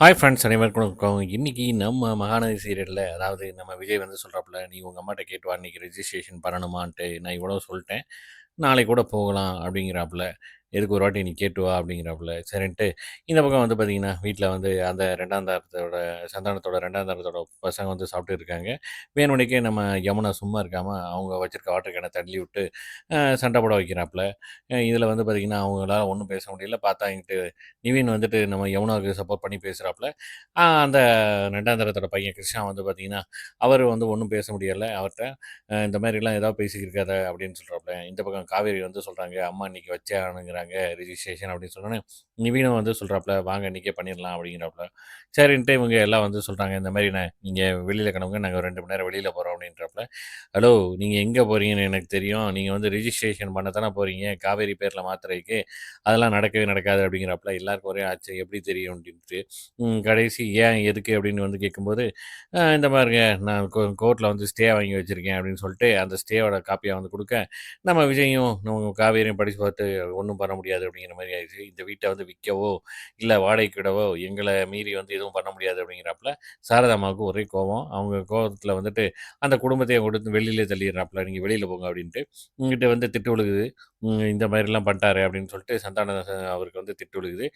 Hi friends அனைவருக்கும் இருக்கோம் இன்றைக்கி நம்ம மகாநதி சீரியலில் அதாவது நம்ம விஜய் வந்து சொல்கிறாப்புல "நீ உங்கள் அம்மாட்ட கேட்டு வா இன்னைக்கு ரெஜிஸ்ட்ரேஷன் பண்ணணுமான்ட்டு. நான் இவ்வளோ சொல்லிட்டேன் நாளைக்கு கூட போகலாம்." அப்படிங்கிறாப்புல. "எதுக்கு ஒரு வாட்டி நீ கேட்டு வா." அப்படிங்கிறாப்புல. சரின்ட்டு இந்த பக்கம் வந்து பார்த்தீங்கன்னா, வீட்டில் வந்து அந்த ரெண்டாம் தாரத்தோட சந்தானத்தோட ரெண்டாம் தாரத்தோட பசங்க வந்து சாப்பிட்டுட்டு இருக்காங்க. வேணுமனிக்கே நம்ம யமுனா சும்மா இருக்காமல் அவங்க வச்சுருக்க வாட்டர் கேன தள்ளி விட்டு சண்டை போட வைக்கிறாப்புல. இதில் வந்து பார்த்தீங்கன்னா, அவங்களால ஒன்றும் பேச முடியல. பார்த்தா இங்கிட்டு நிவின் வந்துட்டு நம்ம யமுனாவுக்கு சப்போர்ட் பண்ணி பேசுகிறாப்புல அந்த ரெண்டாம் தரத்தோட பையன் கிருஷ்ணா வந்து பார்த்திங்கன்னா அவர் வந்து ஒன்றும் பேச முடியலை அவர்கிட்ட இந்த மாதிரிலாம் ஏதாவது பேசிக்கிருக்காத அப்படின்னு சொல்கிறாப்புல இந்த பக்கம் காவேரி வந்து சொல்கிறாங்க "அம்மா இன்றைக்கி வச்சே பண்ணிட்டாங்க ரிஜிஸ்ட்ரேஷன்." அப்படின்னு சொன்னோனே, நிவினும் வந்து சொல்கிறாப்புல "வாங்க இன்னைக்கே பண்ணிடலாம்." அப்படிங்கிறாப்புல. சரின்ட்டு இவங்க எல்லாம் வந்து சொல்கிறாங்க "இந்த மாதிரி நான் நீங்கள் வெளியில் கிளம்புங்க. நாங்கள் ரெண்டு மணி நேரம் வெளியில் போகிறோம் அப்படின்றாப்புல. "ஹலோ! நீங்கள் எங்கே போகிறீங்கன்னு எனக்கு தெரியும். நீங்கள் வந்து ரிஜிஸ்ட்ரேஷன் பண்ண தானே போகிறீங்க காவேரி பேரில் மாத்திரைக்கு அதெல்லாம் நடக்கவே நடக்காது." அப்படிங்கிறப்பல எல்லாருக்கும் ஒரே ஆச்சரியம். "எப்படி தெரியும்?" அப்படின்ட்டு. கடைசி ஏன், எதுக்கு அப்படின்னு வந்து கேட்கும்போது, இந்த மாதிரிங்க நான் கோ வந்து ஸ்டே வாங்கி வச்சிருக்கேன்." அப்படின்னு சொல்லிட்டு அந்த ஸ்டேவோட காப்பியை வந்து கொடுக்க நம்ம விஜயும், நம்ம காவேரியும் படிச்சு பார்த்து ஒன்றும் பண்ண முடியாது அப்படிங்கிற மாதிரி ஆயிடுச்சு. இந்த வீட்டை வந்து விக்கவோ, இல்ல வாடகைக்கு விடவோ மீறி வந்து எதுவும் பண்ண முடியாது அப்படிங்கிறாப்புல. சாரதாமாவுக்கு ஒரே கோவம். அவங்க கோபத்தில் வந்துட்டு அந்த குடும்பத்தையும் கொடுத்து வெளியிலே தள்ளிடுறாப்புல. "நீங்க வெளியில போங்க." அப்படின்ட்டு. இங்கிட்ட வந்து திட்டு விழுகுது. இந்த மாதிரிலாம் பண்ணிட்டாரு அப்படின்னு சொல்லிட்டு சந்தான அவருக்கு வந்து திட்டு விழுகுது.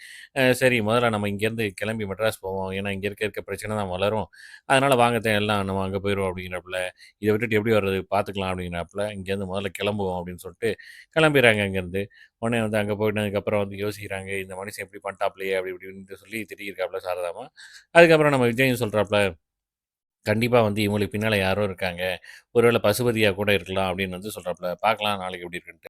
சரி முதல்ல நம்ம இங்கேருந்து கிளம்பி மெட்ராஸ் போவோம். ஏன்னா இங்கே இருக்க இருக்க பிரச்சனை தான் வளரும். அதனால் வாங்க எல்லாம் நம்ம அங்கே போயிடுவோம் அப்படிங்கிறாப்புல. இதை விட்டுட்டு எப்படி வர்றது? பார்த்துக்கலாம் அப்படிங்கிறாப்புல. இங்கேருந்து முதல்ல கிளம்புவோம் அப்படின்னு சொல்லிட்டு கிளம்புறாங்க அங்கேருந்து. உடனே வந்து அங்கே போயிட்டதுக்கப்புறம் வந்து யோசிக்கிறாங்க, இந்த மனுஷன் இப்படி பண்ணிட்டாப்லையே அப்படி இப்படின்ட்டு சொல்லி திட்டியிருக்காப்புல சாரதாமா அதுக்கப்புறம் நம்ம விஜயும் சொல்கிறாப்புல கண்டிப்பாக வந்து இவங்களுக்கு பின்னால் யாரோ இருக்காங்க. ஒருவேளை பசுபதியாக கூட இருக்கலாம்." அப்படின்னு வந்து சொல்கிறாப்புல பார்க்கலாம் நாளைக்கு எப்படி இருக்குன்ட்டு.